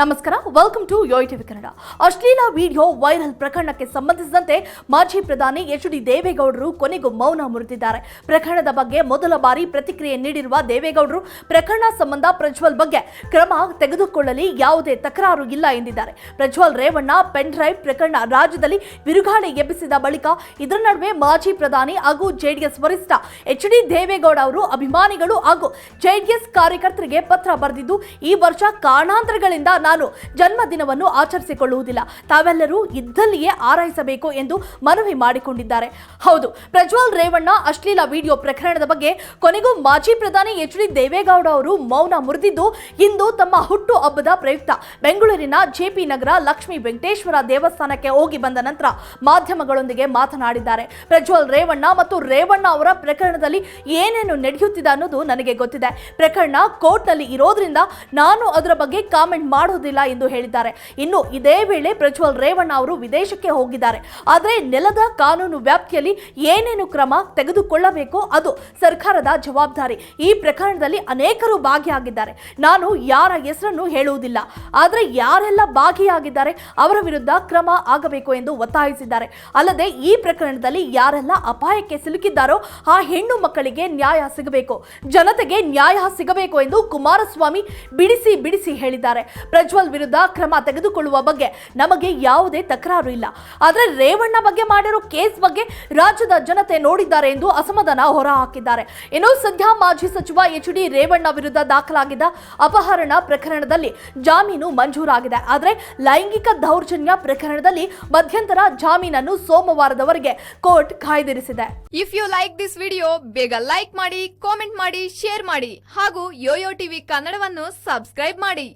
ನಮಸ್ಕಾರ welcome to Yoyo TV Kannada ಅಶ್ಲೀಲ video viral ಪ್ರಕರಣಕ್ಕೆ ಸಂಬಂಧಿಸಿದಂತೆ ಮಾಜಿ ಪ್ರಧಾನಿ ಎಚ್ ಡಿ ದೇವೇಗೌಡರು ಕೊನೆಗೂ ಮೌನ ಮುರಿದಿದ್ದಾರೆ. ಪ್ರಕರಣದ ಬಗ್ಗೆ ಮೊದಲ ಬಾರಿ ಪ್ರತಿಕ್ರಿಯೆ ನೀಡಿರುವ ದೇವೇಗೌಡರು ಪ್ರಕರಣ ಸಂಬಂಧ ಪ್ರಜ್ವಲ್ ಬಗ್ಗೆ ಕ್ರಮ ತೆಗೆದುಕೊಳ್ಳಲಿ, ಯಾವುದೇ ತಕರಾರು ಇಲ್ಲ ಎಂದಿದ್ದಾರೆ. ಪ್ರಜ್ವಲ್ ರೇವಣ್ಣ ಪೆನ್ ಡ್ರೈವ್ ಪ್ರಕರಣ ರಾಜ್ಯದಲ್ಲಿ ಬಿರುಗಾಳಿ ಎಬ್ಬಿಸಿದ ಬಳಿಕ ಇದರ ನಡುವೆ ಮಾಜಿ ಪ್ರಧಾನಿ ಹಾಗೂ ಜೆಡಿಎಸ್ ವರಿಷ್ಠ ಎಚ್ ಡಿ ದೇವೇಗೌಡ ಅವರು ಅಭಿಮಾನಿಗಳು ಹಾಗೂ ಜೆಡಿಎಸ್ ಕಾರ್ಯಕರ್ತರಿಗೆ ಪತ್ರ ಬರೆದಿದ್ದು, ಈ ವರ್ಷ ಕಾರಣಾಂತರಗಳಿಂದ ನಾನು ಜನ್ಮದಿನವನ್ನು ಆಚರಿಸಿಕೊಳ್ಳುವುದಿಲ್ಲ. ತಾವೆಲ್ಲರೂ ಇದ್ದಲ್ಲಿಯೇ ಆರೈಸಬೇಕು ಎಂದು ಮನವಿ ಮಾಡಿಕೊಂಡಿದ್ದಾರೆ. ಹೌದು, ಪ್ರಜ್ವಲ್ ರೇವಣ್ಣ ಅಶ್ಲೀಲ ವಿಡಿಯೋ ಪ್ರಕರಣದ ಬಗ್ಗೆ ಕೊನೆಗೂ ಮಾಜಿ ಪ್ರಧಾನಿ ಎಚ್ ಡಿ ದೇವೇಗೌಡ ಅವರು ಮೌನ ಮುರಿದಿದ್ದು, ಇಂದು ತಮ್ಮ ಹುಟ್ಟು ಹಬ್ಬದ ಪ್ರಯುಕ್ತ ಬೆಂಗಳೂರಿನ ಜೆಪಿ ನಗರ ಲಕ್ಷ್ಮೀ ವೆಂಕಟೇಶ್ವರ ದೇವಸ್ಥಾನಕ್ಕೆ ಹೋಗಿ ಬಂದ ನಂತರ ಮಾಧ್ಯಮಗಳೊಂದಿಗೆ ಮಾತನಾಡಿದ್ದಾರೆ. ಪ್ರಜ್ವಲ್ ರೇವಣ್ಣ ಮತ್ತು ರೇವಣ್ಣ ಅವರ ಪ್ರಕರಣದಲ್ಲಿ ಏನೇನು ನಡೆಯುತ್ತಿದೆ ಅನ್ನೋದು ನನಗೆ ಗೊತ್ತಿದೆ. ಪ್ರಕರಣ ಕೋರ್ಟ್ನಲ್ಲಿ ಇರೋದ್ರಿಂದ ನಾನು ಅದರ ಬಗ್ಗೆ ಕಾಮೆಂಟ್ ಮಾಡೋದಿಲ್ಲ ಎಂದು ಹೇಳಿದ್ದಾರೆ. ಇನ್ನು ಇದೇ ವೇಳೆ ಪ್ರಜ್ವಲ್ ರೇವಣ್ಣ ಅವರು ವಿದೇಶಕ್ಕೆ ಹೋಗಿದ್ದಾರೆ. ಆದರೆ ನೆಲದ ಕಾನೂನು ವ್ಯಾಪ್ತಿಯಲ್ಲಿ ಏನೇನು ಕ್ರಮ ತೆಗೆದುಕೊಳ್ಳಬೇಕು ಅದು ಸರ್ಕಾರದ ಜವಾಬ್ದಾರಿ. ಈ ಪ್ರಕರಣದಲ್ಲಿ ಅನೇಕರು ಭಾಗಿಯಾಗಿದ್ದಾರೆ. ನಾನು ಯಾರ ಹೆಸರನ್ನು ಹೇಳುವುದಿಲ್ಲ. ಆದರೆ ಯಾರೆಲ್ಲ ಭಾಗಿಯಾಗಿದ್ದಾರೆ ಅವರ ವಿರುದ್ಧ ಕ್ರಮ ಆಗಬೇಕು ಎಂದು ಒತ್ತಾಯಿಸಿದ್ದಾರೆ. ಅಲ್ಲದೆ ಈ ಪ್ರಕರಣದಲ್ಲಿ ಯಾರೆಲ್ಲ ಅಪಾಯಕ್ಕೆ ಸಿಲುಕಿದ್ದಾರೋ ಆ ಹೆಣ್ಣು ಮಕ್ಕಳಿಗೆ ನ್ಯಾಯ ಸಿಗಬೇಕು. ಜನತೆಗೆ ನ್ಯಾಯ ಸಿಗಬೇಕು ಎಂದು ಕುಮಾರಸ್ವಾಮಿ ಬಿಡಿಸಿ ಬಿಡಿಸಿ ಹೇಳಿದ್ದಾರೆ. ಪ್ರಜ್ವಲ್ ವಿರುದ್ಧ ಕ್ರಮ ತೆಗೆದುಕೊಳ್ಳುವ ಬಗ್ಗೆ ನಮಗೆ ಯಾವುದೇ ತಕರಾರು ಇಲ್ಲ. ಆದರೆ ರೇವಣ್ಣ ಬಗ್ಗೆ ಮಾಡಿರೋ ಕೇಸ್ ಬಗ್ಗೆ ರಾಜ್ಯದ ಜನತೆ ನೋಡಿದ್ದಾರೆ ಎಂದು ಅಸಮಾಧಾನ ಹೊರಹಾಕಿದ್ದಾರೆ. ಇನ್ನು ಸದ್ಯ ಮಾಜಿ ಸಚಿವ ಎಚ್ ಡಿ ರೇವಣ್ಣ ವಿರುದ್ಧ ದಾಖಲಾಗಿದ್ದ ಅಪಹರಣ ಪ್ರಕರಣದಲ್ಲಿ ಜಾಮೀನು ಮಂಜೂರಾಗಿದೆ. ಆದರೆ ಲೈಂಗಿಕ ದೌರ್ಜನ್ಯ ಪ್ರಕರಣದಲ್ಲಿ ಮಧ್ಯಂತರ ಜಾಮೀನನ್ನು ಸೋಮವಾರದವರೆಗೆ court ಕಾಯ್ದಿರಿಸಿದೆ. If you like this video ಬೇಗ ಲೈಕ್ ಮಾಡಿ ಕಾಮೆಂಟ್ ಮಾಡಿ ಶೇರ್ ಮಾಡಿ ಹಾಗೂ ಯೋಯೋ ಟಿವಿ ಕನ್ನಡವನ್ನು ಸಬ್ಸ್ಕ್ರೈಬ್ ಮಾಡಿ.